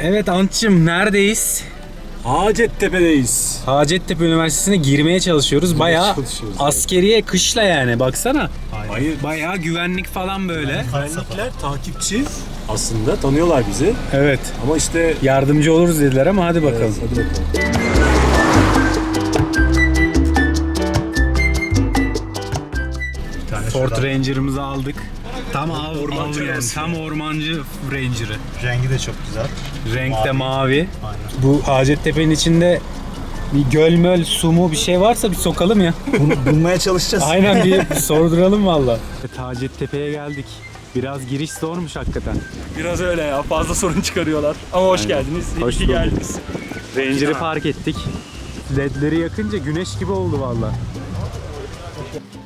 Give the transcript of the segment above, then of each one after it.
Evet Antçım neredeyiz? Hacettepe'deyiz. Hacettepe Üniversitesi'ne girmeye çalışıyoruz. Bayağı çalışıyoruz, askeriye kışla yani baksana. Hayır. Bayağı güvenlik falan böyle. Güvenlikler takipçi aslında tanıyorlar bizi Evet. ama işte Yardımcı oluruz dediler ama hadi bakalım. hadi bakalım. Bir tane Ford şuradan- Ranger'ımızı aldık. Tam av, Ormancı av yani. Tam ormancı Ranger'ı. Rengi de çok güzel. Renk de Mavi. Aynen. Bu Hacettepe'nin içinde bir göl möl su mu bir şey varsa bir sokalım ya. Bunu bulmaya çalışacağız. Aynen bir sorduralım valla. Hacettepe'ye geldik. Biraz giriş zormuş hakikaten. Biraz öyle ya fazla sorun çıkarıyorlar. Ama hoş geldiniz. İyi Hoş ki bulduk. geldiniz. Ranger'ı park ettik. Ledleri yakınca güneş gibi oldu valla.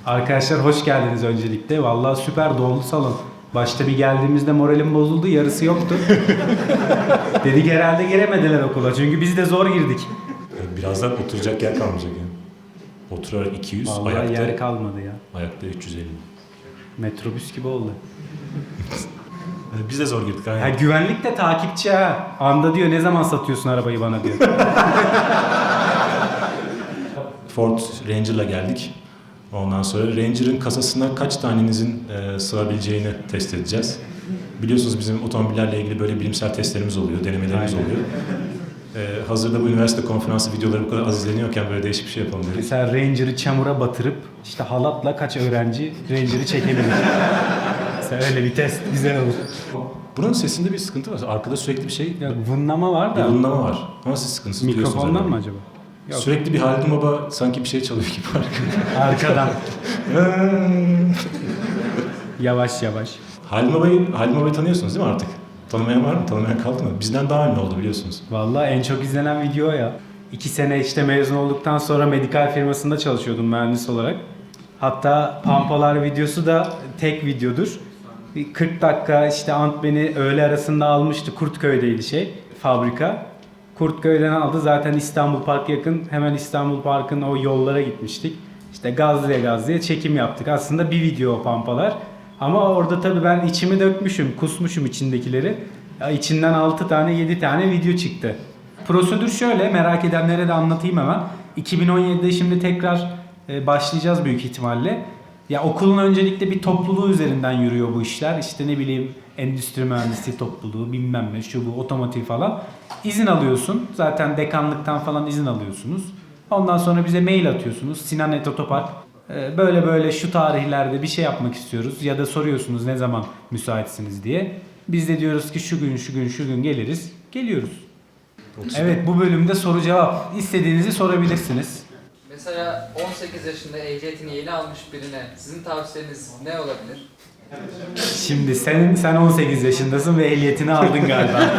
Arkadaşlar hoş geldiniz öncelikle. Valla süper doldu salon. Başta bir geldiğimizde moralim bozuldu. Yarısı yoktu. Dedik herhalde giremediler okula. Çünkü biz de zor girdik. Birazdan oturacak yer kalmayacak yani. Oturarak 200, Vallahi ayakta, yer kalmadı ya. ayakta 350. Metrobüs gibi oldu. Biz de zor girdik Ha, aynen. güvenlik de takipçi ha. Anda diyor ne zaman satıyorsun arabayı bana diyor. Ford Ranger'la geldik. Ondan sonra Ranger'ın kasasına kaç tanenizin e, sığabileceğini test edeceğiz. Biliyorsunuz bizim otomobillerle ilgili böyle bilimsel testlerimiz oluyor, denemelerimiz Aynen. oluyor. E, hazırda bu üniversite konferansı videoları bu kadar az izleniyorken böyle değişik bir şey yapalım dedik. Mesela Ranger'ı çamura batırıp işte halatla kaç öğrenci Ranger'ı çekebilir. Mesela öyle bir test güzel olur. Buranın sesinde bir sıkıntı var. Arkada sürekli bir şey, Ya vınlama var da bulunma var. Ama siz sıkıntısız duyuyorsunuz. mikrofondan herhalde. mı acaba? Yok. Sürekli bir Haldun Baba sanki bir şey çalıyor gibi arkada. Arkadan. yavaş yavaş. Halim Baba'yı, Halim Baba'yı tanıyorsunuz değil mi artık? Tanımayan var mı? Tanımayan kaldı mı? Bizden daha ünlü oldu biliyorsunuz. Vallahi en çok izlenen video ya. İki sene işte mezun olduktan sonra medikal firmasında çalışıyordum mühendis olarak. Hatta Pampalar videosu da tek videodur. Bir 40 dakika işte Ant beni öğle arasında almıştı. Kurtköy'deydi şey fabrika. Kurtköy'den aldı. Zaten İstanbul Park yakın. Hemen İstanbul Park'ın o yollara gitmiştik. İşte gazlıya gazlıya çekim yaptık. Aslında bir video o Pampalar. Ama orada tabii ben içimi dökmüşüm, kusmuşum içindekileri. Ya içinden 6 tane 7 tane video çıktı. Prosedür şöyle merak edenlere de anlatayım hemen. 2017'de şimdi tekrar e, başlayacağız büyük ihtimalle. Ya okulun öncelikle bir topluluğu üzerinden yürüyor bu işler. İşte ne bileyim endüstri mühendisliği topluluğu bilmem ne şu bu otomotiv falan. İzin alıyorsun. Zaten dekanlıktan falan izin alıyorsunuz. Ondan sonra bize mail atıyorsunuz. Sinan Et Otopark. e, Böyle böyle şu tarihlerde bir şey yapmak istiyoruz. Ya da soruyorsunuz ne zaman müsaitsiniz diye. Biz de diyoruz ki şu gün şu gün şu gün geliriz. Geliyoruz. Evet bu bölümde soru cevap. İstediğinizi sorabilirsiniz. Mesela 18 yaşında ehliyetini yeni almış birine sizin tavsiyeniz ne olabilir? Şimdi senin sen 18 yaşındasın ve ehliyetini aldın galiba.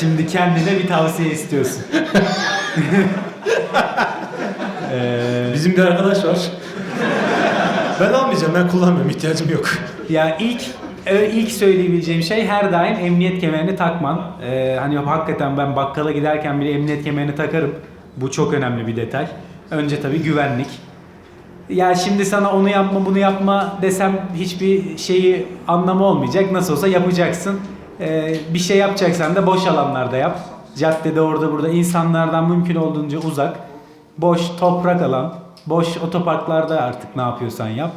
Şimdi kendine bir tavsiye istiyorsun. Ee, Bizim bir arkadaş var. ben almayacağım, ben kullanmıyorum, ihtiyacım yok. ya ilk e, ilk söyleyebileceğim şey her daim emniyet kemerini takman. Ee, hani hakikaten ben bakkala giderken bile emniyet kemerini takarım. Bu çok önemli bir detay. Önce tabii güvenlik. Ya şimdi sana onu yapma bunu yapma desem hiçbir şeyi anlamı olmayacak. Nasıl olsa yapacaksın. Ee, bir şey yapacaksan da boş alanlarda yap. Caddede orada burada insanlardan mümkün olduğunca uzak. Boş toprak alan, boş otoparklarda artık ne yapıyorsan yap.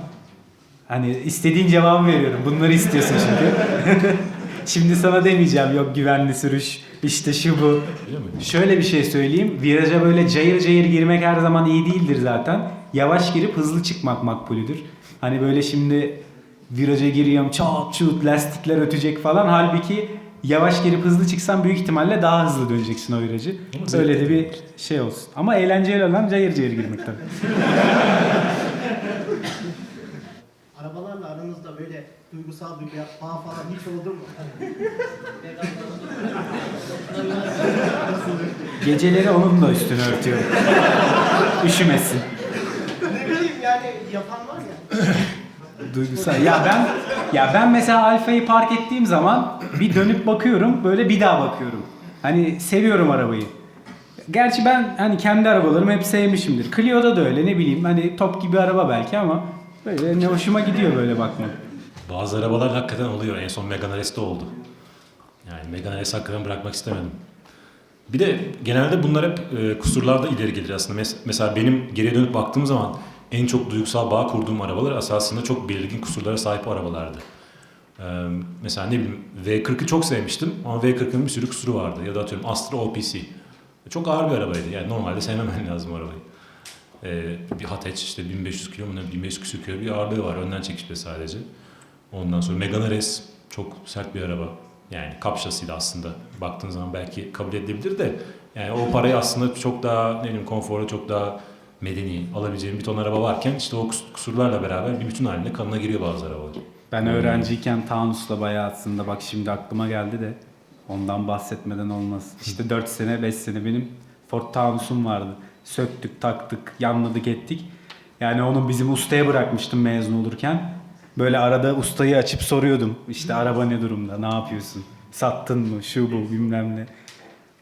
Hani istediğin cevabı veriyorum. Bunları istiyorsun çünkü. Şimdi sana demeyeceğim yok güvenli sürüş işte şu bu. Şöyle bir şey söyleyeyim. Viraja böyle cayır cayır girmek her zaman iyi değildir zaten. Yavaş girip hızlı çıkmak makbulüdür. Hani böyle şimdi viraja giriyorum çat çut lastikler ötecek falan. Halbuki yavaş girip hızlı çıksan büyük ihtimalle daha hızlı döneceksin o virajı. Ama Öyle de bir şey olsun. Ama eğlenceli olan cayır cayır girmek tabii. Arabalarla aranızda böyle duygusal bir bağ falan hiç oldu mu? Geceleri onun da üstünü örtüyorum. Üşümesin. Yani yapan var ya. Duygusal. Ya ben ya ben mesela Alfa'yı park ettiğim zaman bir dönüp bakıyorum, böyle bir daha bakıyorum. Hani seviyorum arabayı. Gerçi ben hani kendi arabalarımı hep sevmişimdir. Clio'da da öyle ne bileyim hani top gibi araba belki ama böyle ne hoşuma gidiyor böyle bakmak. Bazı arabalar hakikaten oluyor. En son Megane RS'de oldu. Yani Megane S hakikaten bırakmak istemedim. Bir de genelde bunlar hep e, kusurlarda ileri gelir aslında. Mes- mesela benim geriye dönüp baktığım zaman en çok duygusal bağ kurduğum arabalar esasında çok belirgin kusurlara sahip arabalardı. Ee, mesela ne bileyim V40'ı çok sevmiştim ama V40'ın bir sürü kusuru vardı. Ya da atıyorum Astra OPC. Çok ağır bir arabaydı. Yani normalde sevmemen lazım arabayı. Ee, bir Hatch işte 1500 kilo mu ne 1500 küsür kilo bir ağırlığı var. Önden çekişte sadece. Ondan sonra Megane RS çok sert bir araba. Yani kapşasıydı aslında. Baktığın zaman belki kabul edilebilir de yani o parayı aslında çok daha ne bileyim konforlu çok daha medeni alabileceğim bir ton araba varken işte o kus- kusurlarla beraber bir bütün halinde kanına giriyor bazı arabalar. Ben öğrenciyken Taunus'la bayağı aslında bak şimdi aklıma geldi de ondan bahsetmeden olmaz. İşte 4 sene 5 sene benim Ford Taunus'um vardı. Söktük taktık yanladık ettik. Yani onu bizim ustaya bırakmıştım mezun olurken. Böyle arada ustayı açıp soruyordum. İşte araba ne durumda ne yapıyorsun? Sattın mı şu bu bilmem ne.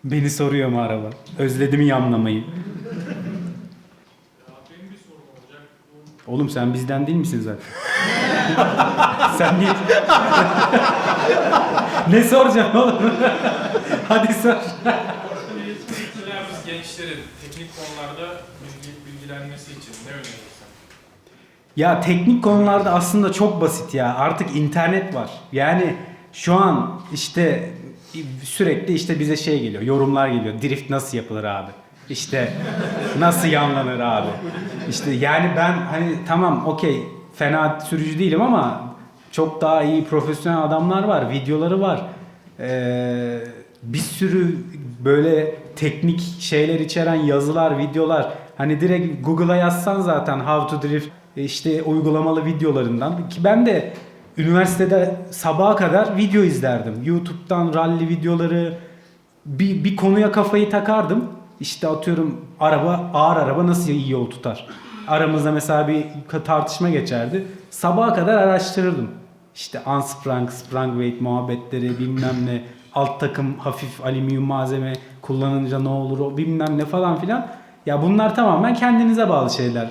Beni soruyor mu araba? Özledim yamlamayı. Oğlum sen bizden değil misin zaten? sen niye? ne soracaksın oğlum? Hadi sor. Gençlerin teknik konularda bilgi, bilgilenmesi için ne önerirsin? Ya teknik konularda aslında çok basit ya. Artık internet var. Yani şu an işte sürekli işte bize şey geliyor, yorumlar geliyor. Drift nasıl yapılır abi? İşte nasıl yanlanır abi? İşte yani ben hani tamam okey fena sürücü değilim ama çok daha iyi profesyonel adamlar var. Videoları var. Ee, bir sürü böyle teknik şeyler içeren yazılar, videolar. Hani direkt Google'a yazsan zaten How to Drift işte uygulamalı videolarından ki ben de üniversitede sabaha kadar video izlerdim. YouTube'dan rally videoları bir, bir konuya kafayı takardım. İşte atıyorum araba ağır araba nasıl iyi yol tutar. Aramızda mesela bir tartışma geçerdi. Sabaha kadar araştırırdım. İşte unsprung, sprung weight muhabbetleri bilmem ne alt takım hafif alüminyum malzeme kullanınca ne olur o bilmem ne falan filan. Ya bunlar tamamen kendinize bağlı şeyler.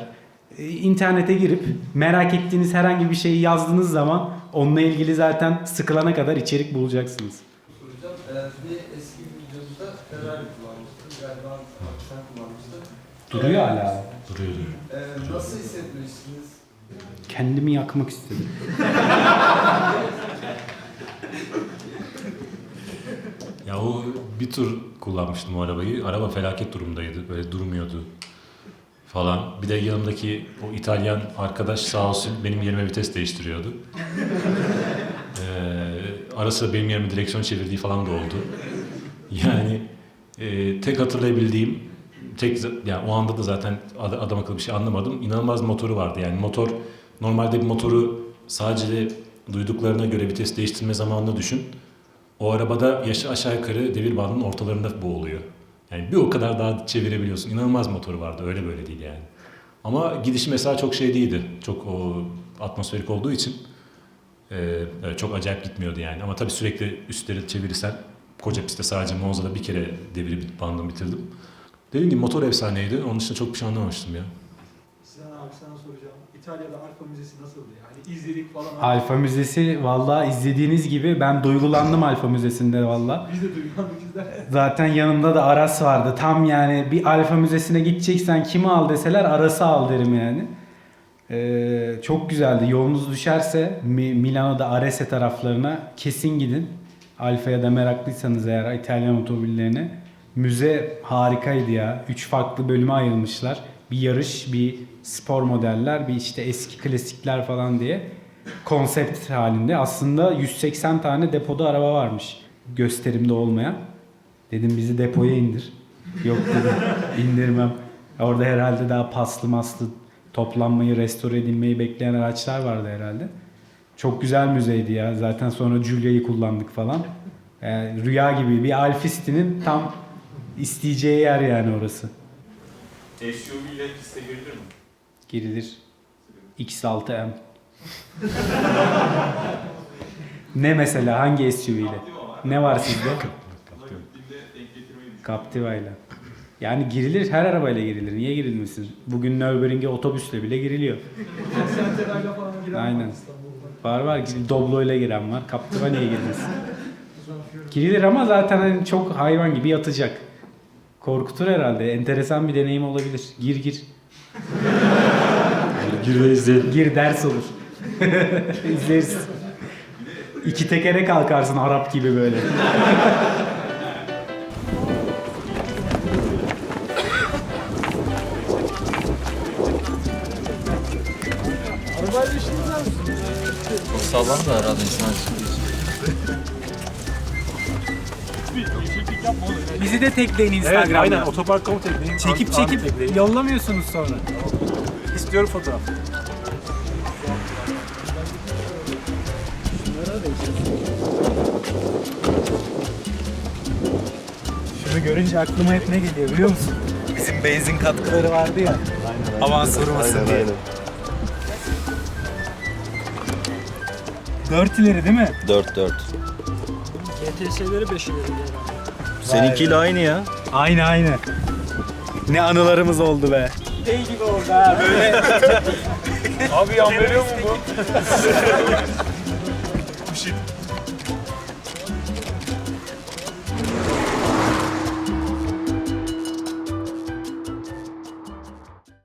Ee, İnternete girip merak ettiğiniz herhangi bir şeyi yazdığınız zaman onunla ilgili zaten sıkılana kadar içerik bulacaksınız. Ee, bir eski videomuzda Ferrari. Galiba sen kullanmıştın. Duruyor hala. Duruyor duruyor. Ee, nasıl hissetmiştiniz? Kendimi yakmak istedim. Ya o bir tur kullanmıştım o arabayı. Araba felaket durumdaydı. Böyle durmuyordu falan. Bir de yanımdaki o İtalyan arkadaş sağ olsun benim yerime vites değiştiriyordu. Ee, ara sıra benim yerime direksiyon çevirdiği falan da oldu. Yani e, tek hatırlayabildiğim tek yani o anda da zaten ad- adam akıllı bir şey anlamadım. İnanılmaz motoru vardı. Yani motor normalde bir motoru sadece duyduklarına göre vites değiştirme zamanını düşün. O arabada yaşı aşağı yukarı devir bandının ortalarında bu oluyor. Yani bir o kadar daha çevirebiliyorsun. İnanılmaz motoru vardı. Öyle böyle değil yani. Ama gidişi mesela çok şey değildi. Çok o atmosferik olduğu için e, çok acayip gitmiyordu yani. Ama tabii sürekli üstleri çevirirsen koca pistte sadece Monza'da bir kere devir bandını bitirdim. Dediğim gibi motor efsaneydi. Onun dışında çok bir şey anlamamıştım ya. Sinan abi sana soracağım. İtalya'da Alfa Müzesi nasıldı yani? İzledik falan. Alfa Müzesi valla izlediğiniz gibi ben duygulandım Alfa Müzesi'nde valla. Biz de duygulandık izlerken. Zaten yanımda da Aras vardı. Tam yani bir Alfa Müzesi'ne gideceksen kimi al deseler Aras'ı al derim yani. Ee, çok güzeldi. Yolunuz düşerse Mi- Milano'da Arese taraflarına kesin gidin. Alfa'ya da meraklıysanız eğer İtalyan otomobillerine. Müze harikaydı ya. Üç farklı bölüme ayrılmışlar. Bir yarış, bir spor modeller, bir işte eski klasikler falan diye. Konsept halinde. Aslında 180 tane depoda araba varmış. Gösterimde olmayan. Dedim bizi depoya indir. Yok dedim indirmem. Orada herhalde daha paslı maslı toplanmayı, restore edilmeyi bekleyen araçlar vardı herhalde. Çok güzel müzeydi ya. Zaten sonra Giulia'yı kullandık falan. Yani rüya gibi bir Alfisti'nin tam isteyeceği yer yani orası. SUV ile piste girilir mi? Girilir. X6M. ne mesela hangi SUV ile? Ne var sizde? Captiva ile. Yani girilir her arabayla girilir. Niye girilmesin? Bugün Nürburgring'e otobüsle bile giriliyor. Aynen. Var. Var var. Doblo ile giren var. Captiva niye Fiorino Girilir ama zaten hani çok hayvan gibi yatacak. Korkutur herhalde. Enteresan bir deneyim olabilir. Gir gir. Gir ve izleyelim. Gir ders olur. İzleriz. İki tekere kalkarsın Arap gibi böyle. Sağlam da herhalde insan Bizi de tekleyin Instagram'da. Evet aynen otopark.com tekleyin. Çekip Ahmet çekip tekleyin. yollamıyorsunuz sonra. İstiyorum fotoğraf. Şunu görünce aklıma hep ne geliyor biliyor musun? Bizim benzin katkıları vardı ya. Avans vurmasın diye. Dört ileri değil mi? 4-4. KTS'leri 5 ileri Seninkiyle aynı ya. Aynı aynı. Ne anılarımız oldu be. Şey gibi oldu ha böyle. Abi yan veriyor mu bu?